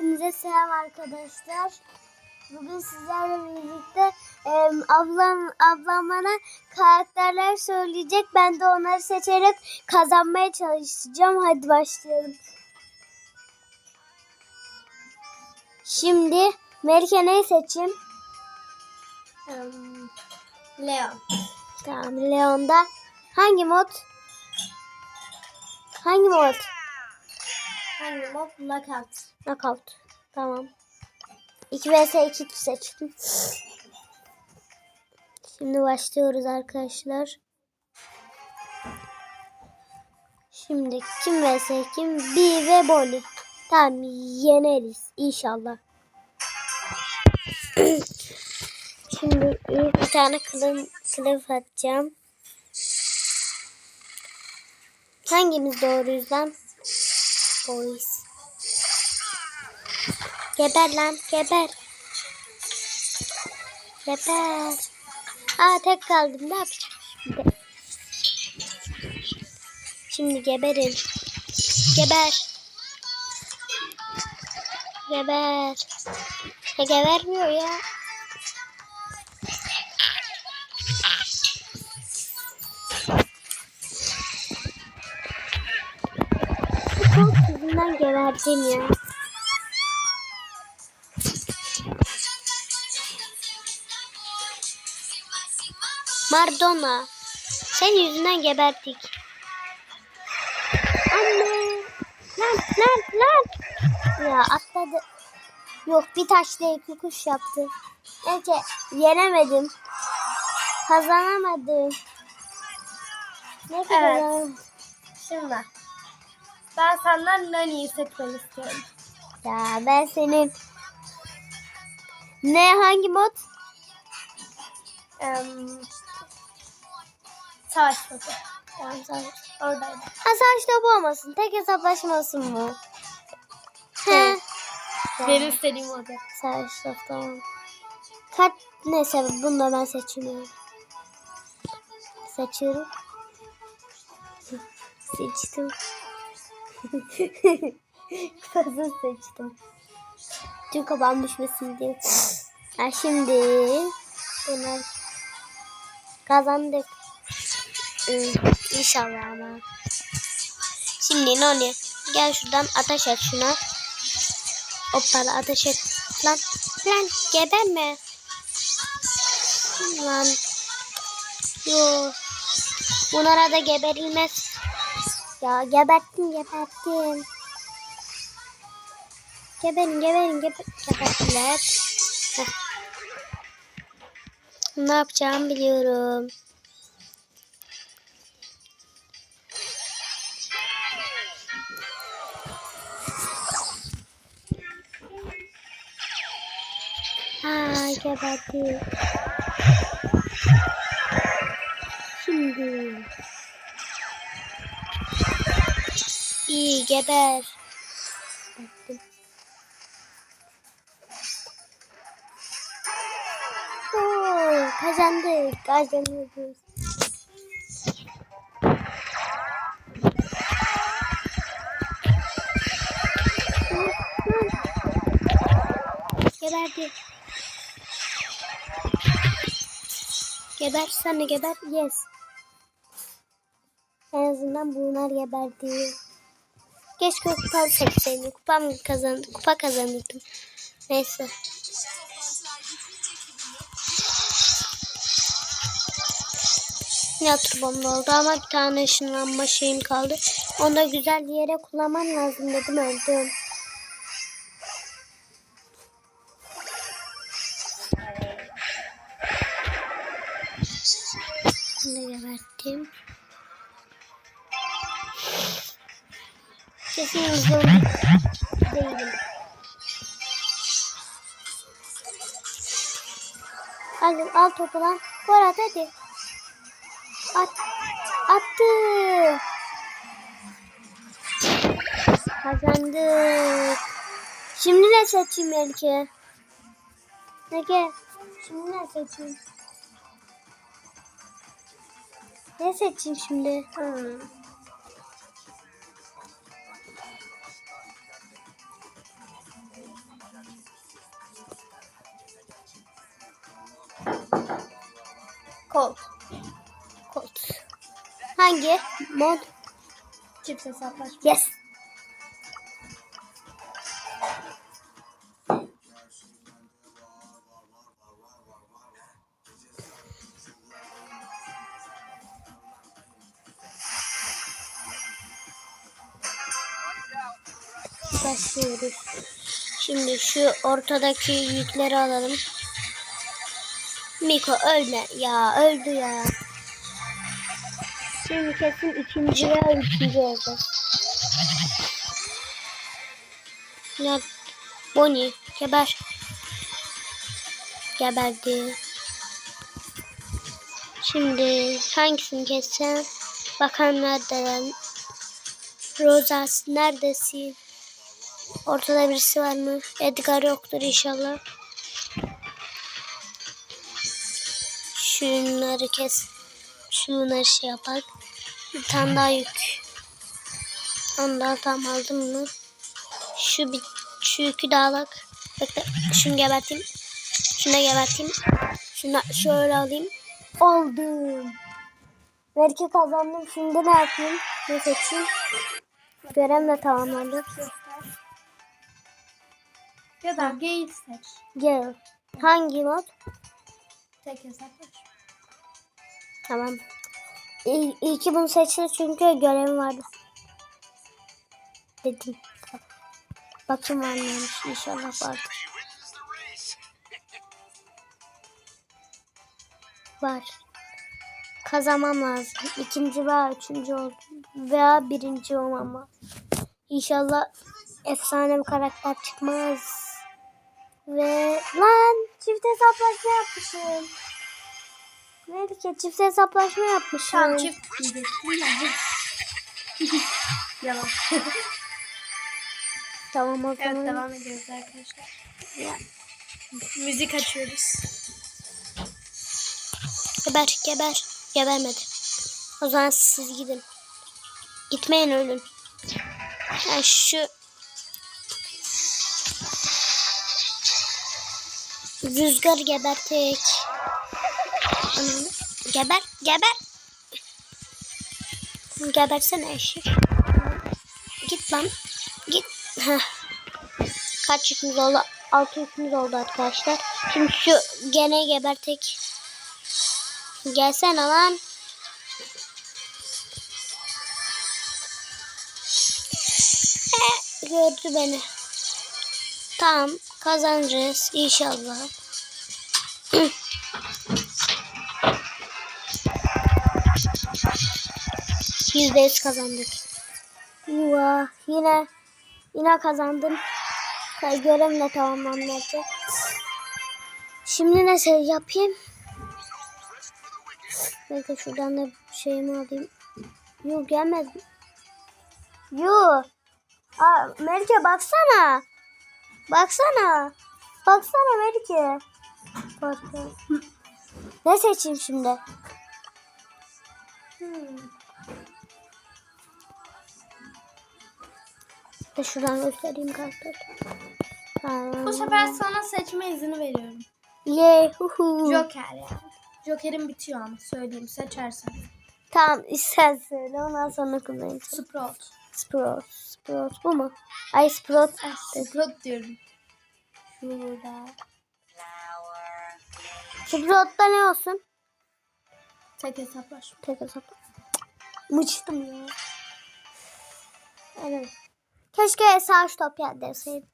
Hepinize selam arkadaşlar. Bugün sizlerle birlikte e, ablam ablam bana karakterler söyleyecek. Ben de onları seçerek kazanmaya çalışacağım. Hadi başlayalım. Şimdi Melike neyi seçeyim? Leon. Tamam Leon'da. Hangi mod? Hangi mod? Hangi mod? Knockout. Knockout. Tamam. 2 vs 2 seçtim. Şimdi başlıyoruz arkadaşlar. Şimdi kim vs kim? B ve Bonnie. Tamam yeneriz inşallah. Şimdi bir tane kılın, kılıf atacağım. Hangimiz doğruyuz lan? Boys. Geber lan geber. Geber. Aa tek kaldım ne yapacağım şimdi? Şimdi geberin. Geber. Geber. Ya gebermiyor ya. Geberdim ya. Mardona. Senin yüzünden geberdik. Anne. Lan lan lan. Ya atladı. Yok bir taşla iki kuş yaptı. Neyse yenemedim. Kazanamadım. Ne kadar? Evet. Şimdi ben senden Nani'yi seçmeni istiyorum. Ya ben senin ne hangi mod? Ee, savaş topu. Tamam savaş. Oradaydı. Ha savaş topu olmasın. Tek hesaplaşma olsun mu? He. Evet. Tamam. Benim istediğim oldu. Savaş topu tamam. Kaç neyse bunu da ben seçmiyorum. Seçiyorum. Seçtim. Kızı seçtim. Tüm kabağım düşmesin diye. Ha şimdi bunlar kazandık. Ee, İnşallah ama. Şimdi Noni gel şuradan ateş et şuna. Hoppala ateş et. Lan lan geberme. Lan. Yo. Bunlara da geberilmez. Ya geberttim geberttim. Geberin geberin geber geberttiler. Ne yapacağımı biliyorum. Ha geberdi. Şimdi. İyi geber. Oo, kazandık. Kazanıyoruz. Geberdi. Geber de geber. Yes. En azından bunlar geberdi. Keşke kupa seçseydim. Kupam kazandı. Kupa kazanırdım. Neyse. Ya turbamda oldu ama bir tane ışınlanma şeyim kaldı. Onu da güzel yere kullanmam lazım dedim öldüm. Kesin uzun değilim. Hadi al topu lan. Gol at hadi. At. Attı. Kazandık. Şimdi ne seçeyim Melike? Melike. Şimdi ne seçeyim? Ne seçeyim şimdi? Hmm. Hangi? Mod? Çift hesaplaşma. Yes. Başlıyoruz. Şimdi şu ortadaki yükleri alalım. Miko ölme. Ya öldü ya. Şimdi kesin ikinci veya üçüncü olacak. Ya Bonnie geber. Geberdi. Şimdi hangisini kessem? Bakalım nereden? Rosas neredesin? Ortada birisi var mı? Edgar yoktur inşallah. Şunları kes. Şunları şey yapak. Bir tane daha yük. Ondan tam aldım mı? Şu bir şu yükü de alak. Bekle şunu geberteyim. Şunu da geberteyim. Şunu şöyle alayım. Aldım. Belki kazandım. Şimdi ne yapayım? Ne seçeyim? Görevle tamamlandı. Ya da Gale seç. Gel. Hangi mod? Tek hesaplaşma. Tamam. İyi, iyi ki bunu seçti çünkü görevim vardı. Dedim. Bakayım var mıymış inşallah vardır. Var. Kazanmam lazım. İkinci veya üçüncü ol veya birinci olmam. İnşallah efsane bir karakter çıkmaz. Ve lan çift hesaplaşma yapmışım. Melike çift hesaplaşma yapmışım. Tamam çift diyecektim ya. Yalan. Tamam o Evet zaman. devam ediyoruz arkadaşlar. Ya, Müzik açıyoruz. Geber geber. Gebermedi. O zaman siz gidin. Gitmeyin ölün. Ya şu Rüzgar gebertek. Ananı. Geber geber. Gebersene eşek. Git lan. Git. Heh. Kaç yükümüz oldu? Altı yükümüz oldu arkadaşlar. Şimdi şu gene gebertek. Gelsene lan. Gördü beni. Tamam kazanacağız inşallah. Yüzde yüz kazandık. Yuva yine yine kazandım. Görevle tamamlanacak. Şimdi ne şey yapayım? Belki şuradan da şeyimi alayım. Yok gelmedi. Yok. Aa, Melike baksana. Baksana. Baksana Melike. Ne seçeyim şimdi? Hmm. De şuradan göstereyim kartları. Bu sefer sana seçme izni veriyorum. Ye hu hu. Joker yani. Joker'in bitiyor ama söyleyeyim seçersen. Tamam istersen ondan sonra kullanacağım. Sprout. Sprout. Sprout bu mu? Ay Sprout. Ay, Sprout diyorum. Şurada. Sprout'ta ne olsun? Tek hesaplaşma. Tek hesap. Mıçtım ya. Evet. Keşke savaş topya deseydim.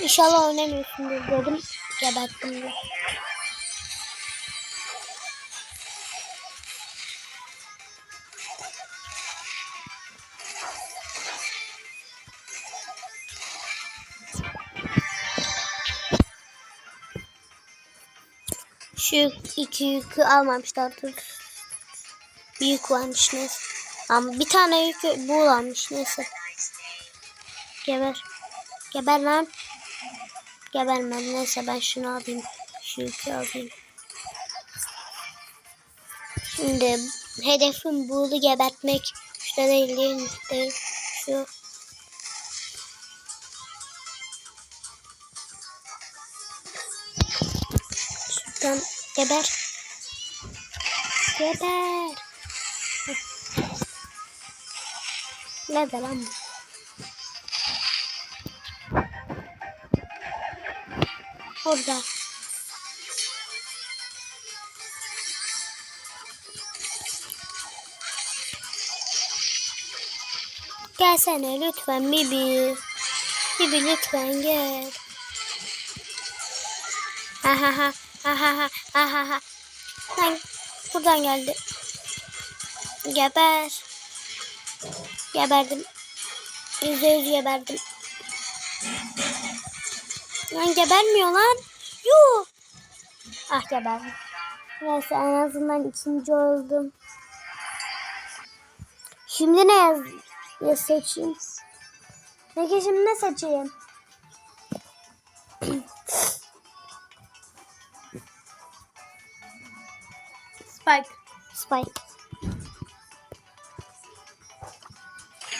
İnşallah oynamıyorsundur dedim. Geberttim de. Şu iki yükü almamışlar. Dur. Bir yük varmış neyse. Ama bir tane yükü buğulanmış neyse. Geber. Geber lan. Gebermem neyse ben şunu alayım. Şu yükü alayım. Şimdi hedefim Buğulu gebertmek. Değil değil. Şu. Şuradan geber. Geber. Nerede lan bu? Orada. Gelsene lütfen Bibi. Bibi lütfen gel. Ha ha ha ha ha ha ha ha ha. Buradan geldi. Geber. Geberdim. Yüzde yüz geberdim. Lan gebermiyor lan. Yuh. Ah geberdim. Neyse en azından ikinci oldum. Şimdi ne yaz, ya seçeyim? Peki şimdi ne seçeyim? Spike. Spike.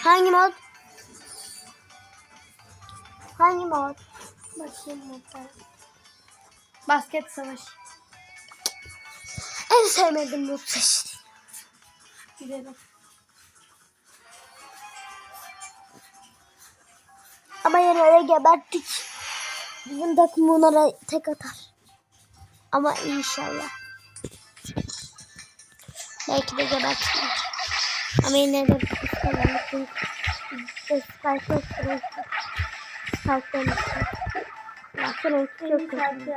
Hangi mod? Hangi mod? Bakayım modda. Basket savaşı. En sevmediğim mod çeşit. Gidelim. Ama yine de geberttik. Bizim takım onlara tek atar. Ama inşallah. Belki de gebertim. Ama yine de kazanmışım. İşte Spike'ın sırası. Spike'ın Ya sırası çok kötü.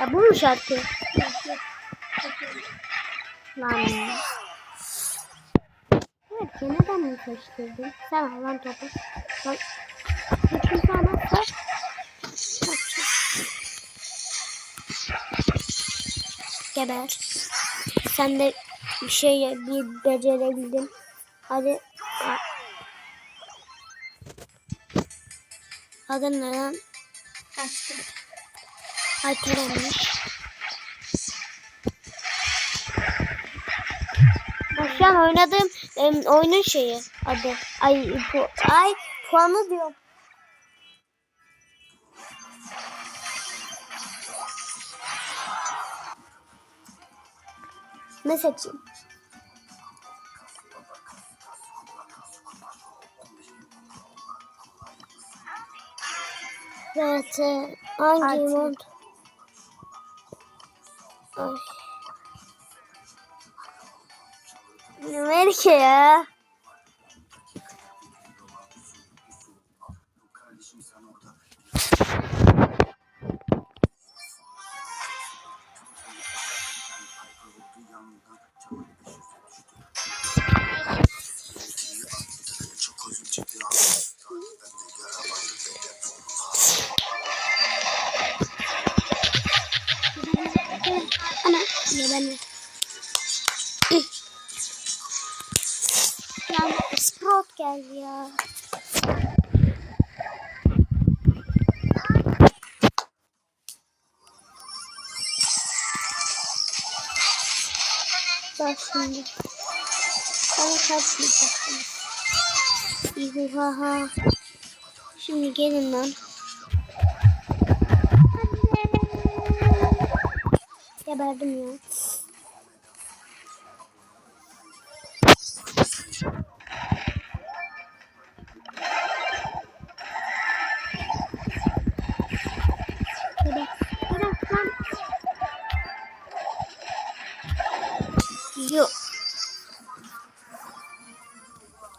Ya bu mu şarkı? Lan. Evet, neden mi seçtirdin? Sen hayvan topu. Bak. Hiç Geber. Sen de bir şey bir becerebildin. Hadi. Adın ne lan? Açtım. Alperen'miş. Bak şu an oynadığım oyunun şeyi adı. Ay, pu ay puanı diyorum. Ne seçeyim? Evet, e, hangi mod? Ay. Melike ya. Bana kaçmayacaksınız. İhuhaha. Şimdi gelin lan. Geberdim ya.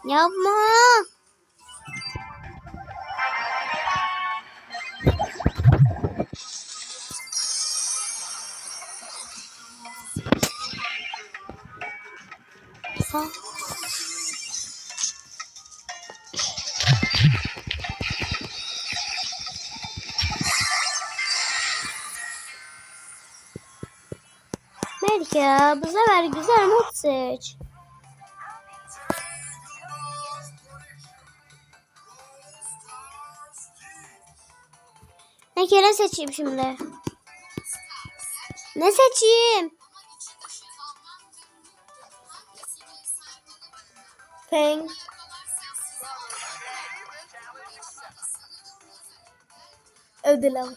Yapma. Ha. Melike bu sefer güzel mod seç. Ne kere seçeyim şimdi? Ne seçeyim? Feng. Ödül al.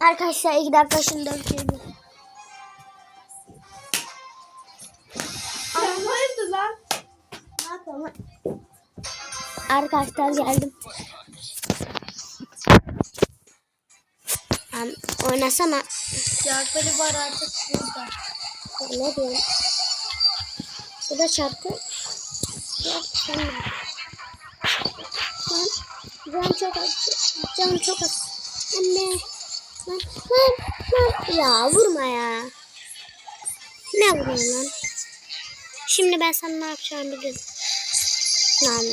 Arkadaşlar iki dakika şimdi döküyorum. Arkadaşlar geldim. Lan oynasana. Yakları var artık burada. Ne diyorsun? Bu da çarptı. Yok sen de. Lan canım çok az. Canım çok az. Anne. Lan lan lan. Ya vurma ya. Ne vuruyorsun lan? Şimdi ben sana ne yapacağımı biliyorum. Lan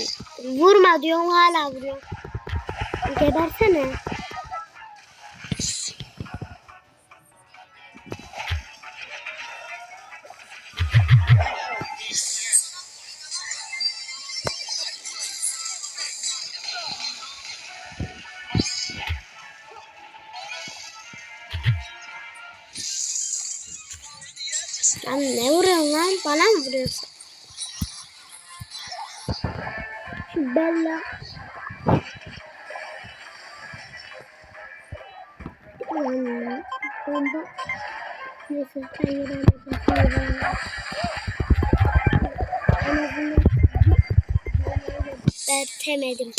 vurma diyorum hala vuruyorum. Gebersene. Lan ne vuruyorsun lan? Bana mı vuruyorsun? Bella. Lan bomba. Neyse ben yeremedim. En azından Bertemedim.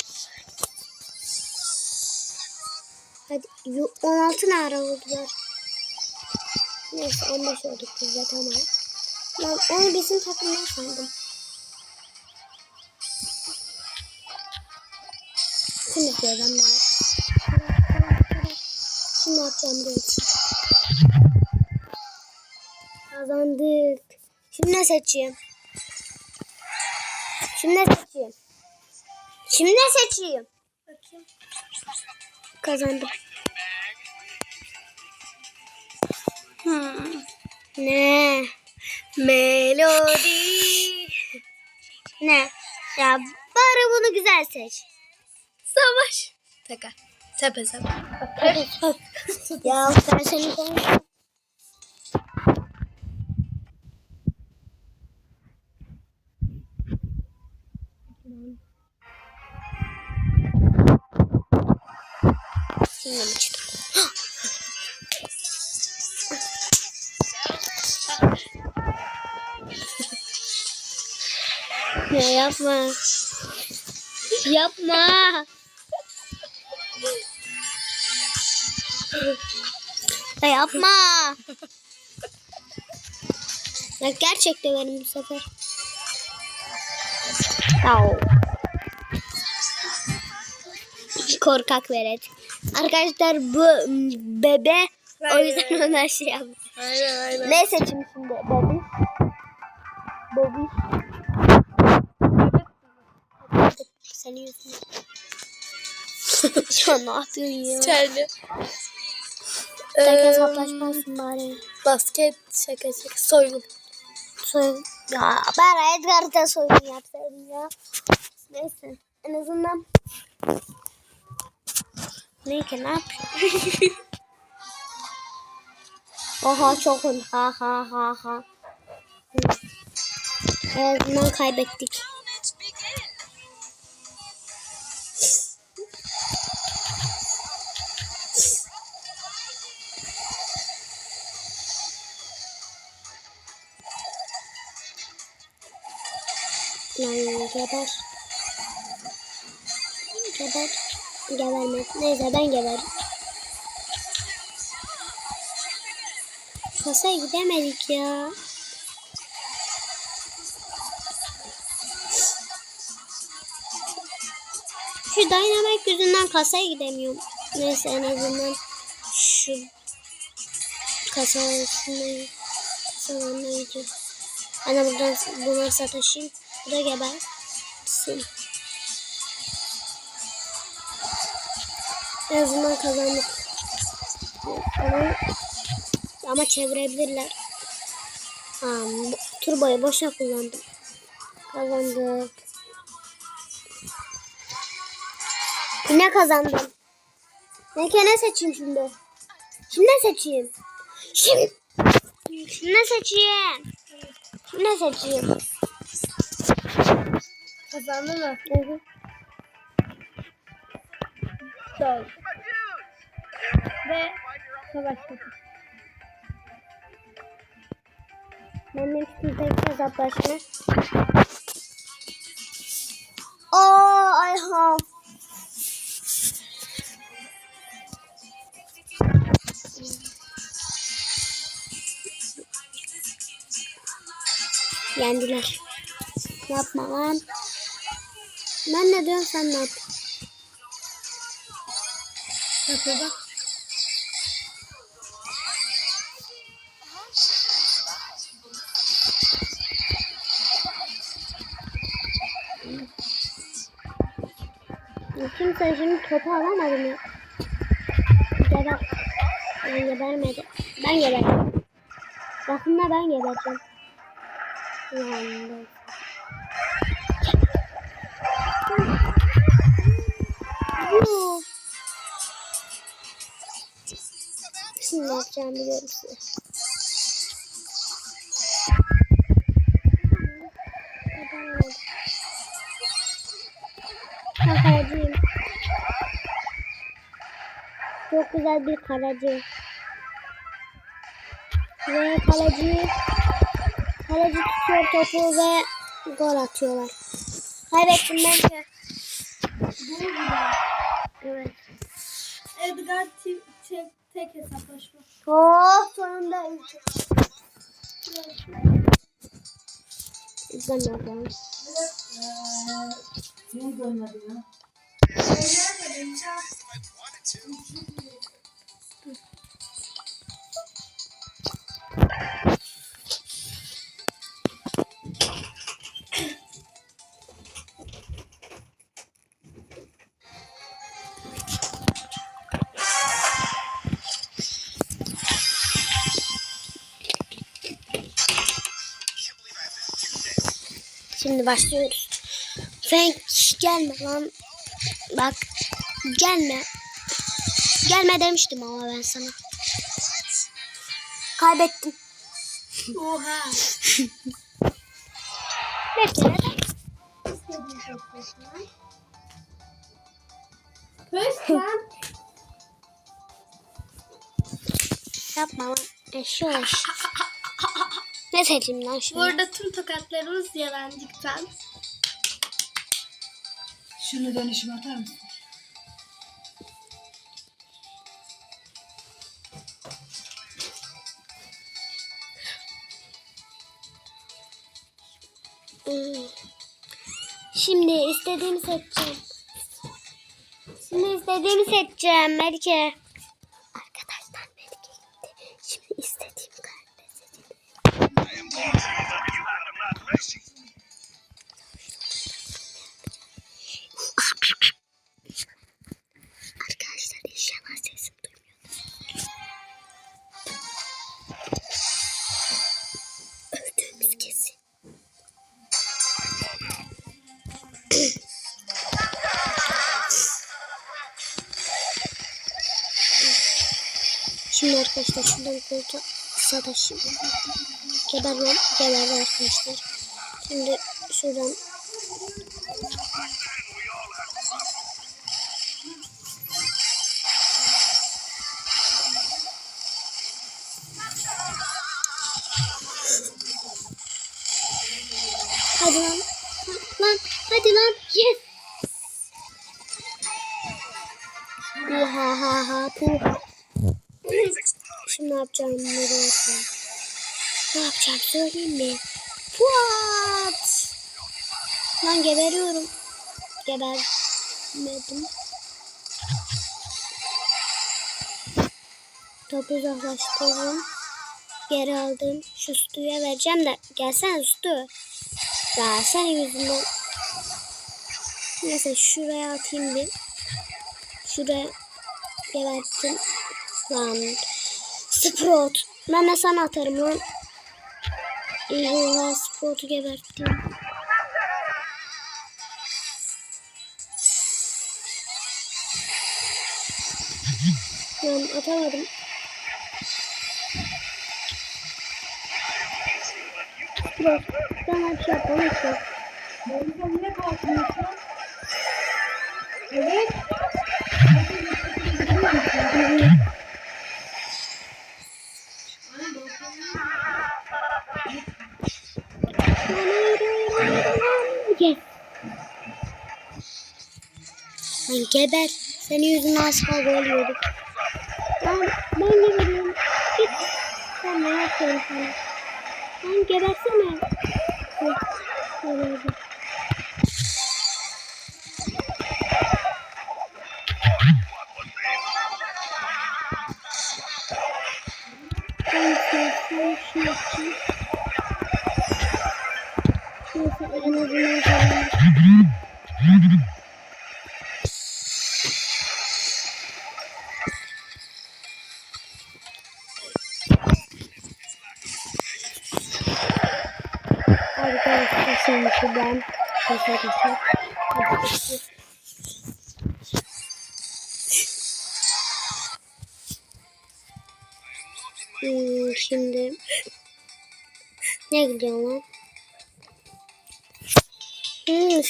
Hadi yu- 16 ne ara oldular? Neyse 15 olduk biz de tamam. Lan onu bizim takımdan sandım. Kim yapıyor lan bana? Şimdi yapacağım değil. Kazandık. Şimdi ne seçeyim? Şimdi ne seçeyim? Şimdi ne seçeyim? Bakayım. Kazandım. Hmm. Ne? Melodi. Ne? Ya bari bunu güzel seç. Savaş. Taka. Tepe tepe. ya ben seni ya yapma. Yapma. Ya yapma. Ya gerçekten benim bu sefer. Au. Korkak velet. Arkadaşlar bu bebe o yüzden ona şey yaptı. Aynen aynen. Ne seçim şimdi bebi? Bobby. Senin yüzünden. Şu an ne yapıyorsun ya? Çerli. Ee, hesaplaşmazsın bari. basket şaka şaka soygun. Soy ya ben Edgar'da soygun yapsaydım ya. Neyse en azından Neyse ne yapayım? Oha çok. Ha ha ha ha. En azından kaybettik. Geber. Geber. Gebermez. Neyse ben geberim. Kasaya gidemedik ya. Şu dynamite yüzünden kasaya gidemiyorum. Neyse en azından şu kasalarından kasalarından gidiyorum. Ana buradan bunları sataşayım. Bu da gebersin. En azından kazandık. Ama, ama çevirebilirler. Ha, bu turboyu boşa kullandım. Kazandık. Yine kazandım. Ne seçeyim şimdi? Şimdi seçeyim? Şimdi. Şimdi seçeyim? Şimdi seçeyim? Kazandı mı? Hı hı. Sol. Ve savaş topu. Ben demiştim tek hesaplaşma. Oo Ayhan. Yendiler. Yapma lan. Ben ne diyorum sen ne yap? Yapıyor bak. Kimse şimdi topu alamadı mı? Geber. Ben gebermedi. Ben geberdim. Yakında ben gebereceğim. Yani. Şimdi ne yapacağımı biliyorum size. Kaleciyim. Çok güzel bir kaleci. Ve kaleci kaleci tutuyor topu ve gol atıyorlar. Kaybettim bence. Evet. Edgar tek, tek, hesaplaşma. Oh sonunda ilk. İzlemiyorum. Niye görmedin ya? Şimdi başlıyoruz. Frank gelme lan. Bak gelme. Gelme demiştim ama ben sana. Kaybettim. Oha. Bekle. Sen. Yapma lan. Eşoş. Ne seçeyim lan şimdi? Burada tüm tokatlarımız yalancıktan. Şunu dönüşüme atar mısın? Şimdi istediğimi seçeceğim. Şimdi istediğimi seçeceğim Melike. Koltuğa sadaşım. Geber. Geber arkadaşlar. Şimdi şuradan Nereye yapacağım? Ne yapacağım söyleyeyim mi? Fuat! Lan geberiyorum. Gebermedim. Topu uzaklaştırdım. Geri aldım. Şu Stu'ya vereceğim de. Gelsene. Ya senin yüzünden. Neyse şuraya atayım bir. Şuraya geberttim. Lan. Sprout. Ben de sana atarım lan. Eyvallah Sprout'u geberttim. Ben atamadım. Biraz ben bir şey yapmam lütfen. Boynuna niye kalkmıyorsun? Evet. Yes. Lan geber. Senin yüzünden asla gol yedik. Ben, ben geberiyorum. Git. Ben ne yapıyorum sana? Lan gebersene. Hı,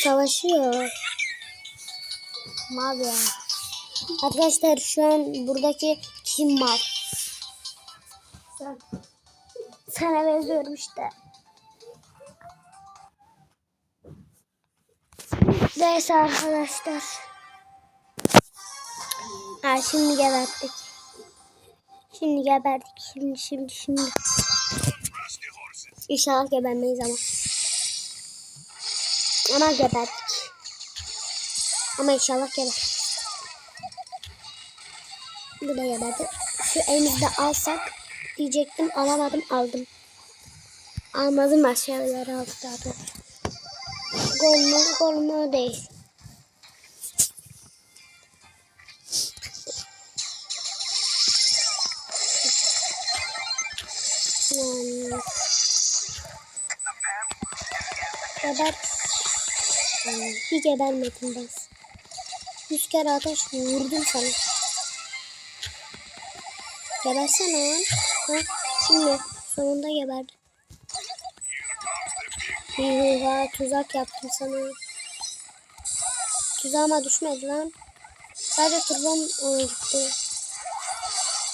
savaşıyor. Mal ya. Arkadaşlar şu an buradaki kim mal? Sen. Sana benziyorum işte. Neyse arkadaşlar. Ha, şimdi geberttik. Şimdi geberdik. Şimdi şimdi şimdi. İnşallah gebermeyiz ama. Ama geberdik. Ama inşallah geber. Bu da geberdi. Şu elimizde alsak diyecektim alamadım aldım. Almadım aşağıları aldık zaten. Gol mü gol değil. Bir gebermedim ben. Yüz kere ateş vurdum sana. Gebersene lan. Ha, şimdi sonunda geberdi. Yuha tuzak yaptım sana. Tuzağıma düşmedi lan. Sadece turbom ona gitti.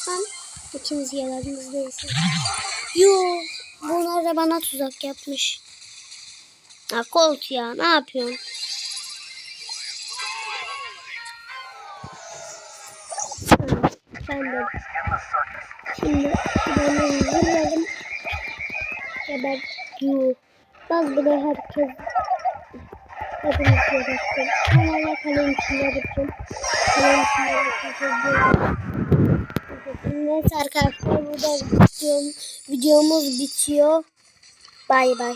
Lan ikimiz geberdiniz değilse. Yo, bunlar da bana tuzak yapmış. Ha Colt ya ne yapıyorsun? Ben de. Şimdi ben de vurmadım. Geber. Yuh. Bak bile herkes hepimiz gebertti. Ben hala kalenin içinde duracağım. Kalenin içinde duracağım. Neyse arkadaşlar burada videom, videomuz bitiyor. Bay bay.